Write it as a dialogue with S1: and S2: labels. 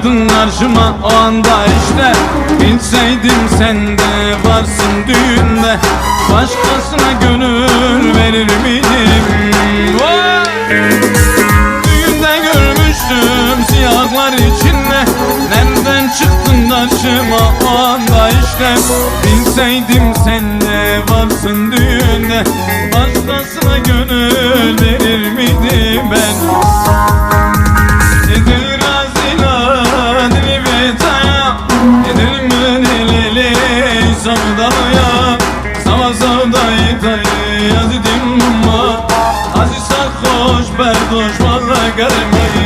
S1: çıktın karşıma? O anda işte Bilseydim sen de varsın düğünde. Başkasına gönül verir miydim! Düğünde görmüştüm siyahlar içinde. Nereden çıktın karşıma? O anda işte Bilseydim sen de varsın düğünde. Başkasına gönül verir miydim sevdalıya Sana sevdayı dayı yazidim ma Aziz sarhoş berdoş valla gelmeyi